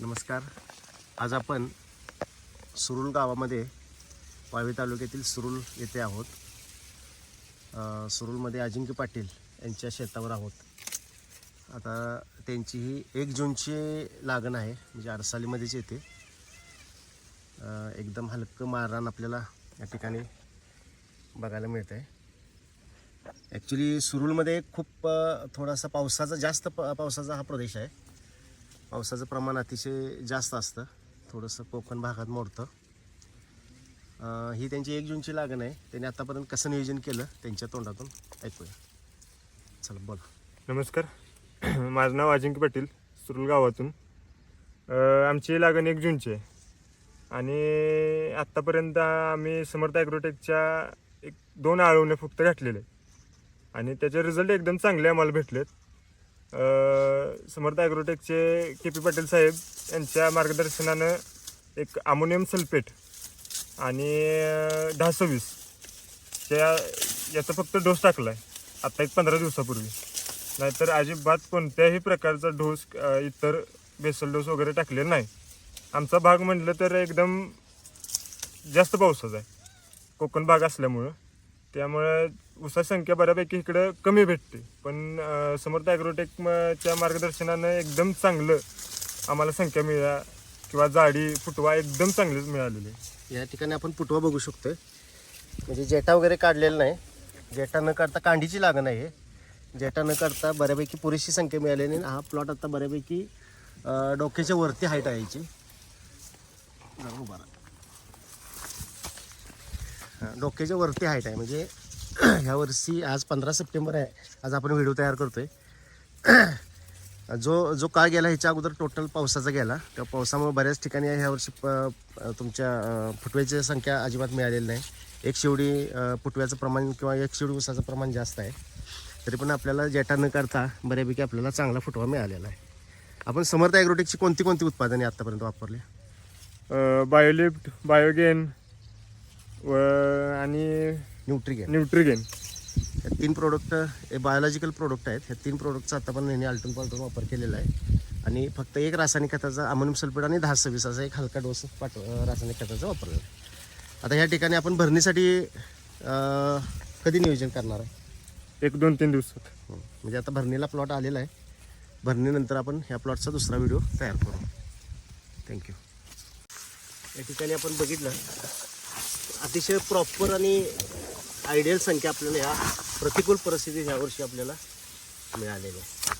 नमस्कार. आज आपण सुरुल गावामध्ये वाळवे तालुक्यातील सुरुल येथे आहोत. सुरुलमध्ये अजिंक्य पाटील यांच्या शेतावर आहोत. आता त्यांची ही एक जूनची लागण आहे म्हणजे आरसालीमध्येच येते. एकदम हलकं माररान आपल्याला या ठिकाणी बघायला मिळतं आहे ॲक्च्युली सुरुलमध्ये खूप थोडासा पावसाचा जास्त प पावसाचा हा प्रदेश आहे. पावसाचं प्रमाण अतिशय जास्त असतं. थोडंसं कोकण भागात मोडतं. ही त्यांची एक जूनची लागण आहे. त्यांनी आतापर्यंत कसं नियोजन केलं त्यांच्या तोंडातून ऐकूया. चला बोला. नमस्कार. माझं नाव अजिंक्य पाटील सुरुल गावातून. आमची लागण एक जूनची आहे. आणि आत्तापर्यंत आम्ही समर्थ ॲग्रोटेकच्या एक दोन आळवणे फक्त घातलेले आणि त्याचे रिझल्ट एकदम चांगले आम्हाला भेटलेत. समर्थ ॲग्रोटेकचे के पी पाटील साहेब यांच्या मार्गदर्शनानं एक अमोनियम सल्फेट आणि दहा सव्वीस त्या याचा फक्त डोस टाकला आहे आत्ता एक पंधरा दिवसापूर्वी. नाहीतर अजिबात कोणत्याही प्रकारचा डोस इतर बेसल डोस वगैरे टाकलेला नाही. आमचा भाग म्हटलं तर एकदम जास्त पावसाचा आहे. कोकण भाग असल्यामुळं. त्यामुळं उसाची संख्या बऱ्यापैकी इकडं कमी भेटते. पण समर्थ ॲग्रोटेकच्या मार्गदर्शनानं एकदम चांगलं आम्हाला संख्या मिळा किंवा जाडी फुटवा एकदम चांगलीच मिळालेली आहे. या ठिकाणी आपण फुटवा बघू शकतो म्हणजे जेटा वगैरे काढलेला नाही. जेटा न काढता कांडीची लागण आहे. जेटा न काढता बऱ्यापैकी पुरेशी संख्या मिळालेली नाही. हा प्लॉट आता बऱ्यापैकी डोक्याच्या वरती हाईट आहे याची. बरं डोक्याच्या वरती हाईट आहे. म्हणजे ह्या वर्षी आज पंधरा सप्टेंबर आहे. आज आपण व्हिडिओ तयार करतो आहे जो जो काळ गेला ह्याच्या अगोदर टोटल पावसाचा गेला. त्या पावसामुळे बऱ्याच ठिकाणी ह्या वर्षी तुमच्या फुटव्याची संख्या अजिबात मिळालेली नाही. एक शेवडी फुटव्याचं प्रमाण किंवा एक शेवडी उसाचं प्रमाण जास्त आहे. तरी पण आपल्याला जेटा न करता बऱ्यापैकी आपल्याला चांगला फुटवा मिळालेला आहे. आपण समर्थ ॲग्रोटेकची कोणती कोणती उत्पादने आत्तापर्यंत वापरली? बायोलिफ्ट बायोगेन व आणि न्यूट्रिगेन न्यूट्रिगेन हे तीन प्रोडक्ट हे बायोलॉजिकल प्रोडक्ट आहेत. ह्या तीन प्रोडक्टचा आता पण नेहमी अल्टून पाल्टून वापर केलेला आहे. आणि फक्त एक रासायनिक खताचा अमोनियम सल्फेट आणि दहा सव्वीस असा एक हलका डोस पाठ रासायनिक खताचा वापरलेला आहे आता ह्या ठिकाणी आपण भरणीसाठी कधी नियोजन करणार आहे? एक दोन तीन दिवसात. हं. म्हणजे आता भरणीला प्लॉट आलेला आहे. भरणीनंतर आपण ह्या प्लॉटचा दुसरा व्हिडिओ तयार करू. थँक्यू या ठिकाणी आपण बघितलं अतिशय प्रॉपर आणि आयडियल संख्या आपल्याला ह्या प्रतिकूल परिस्थितीत ह्यावर्षी आपल्याला मिळालेली आहे.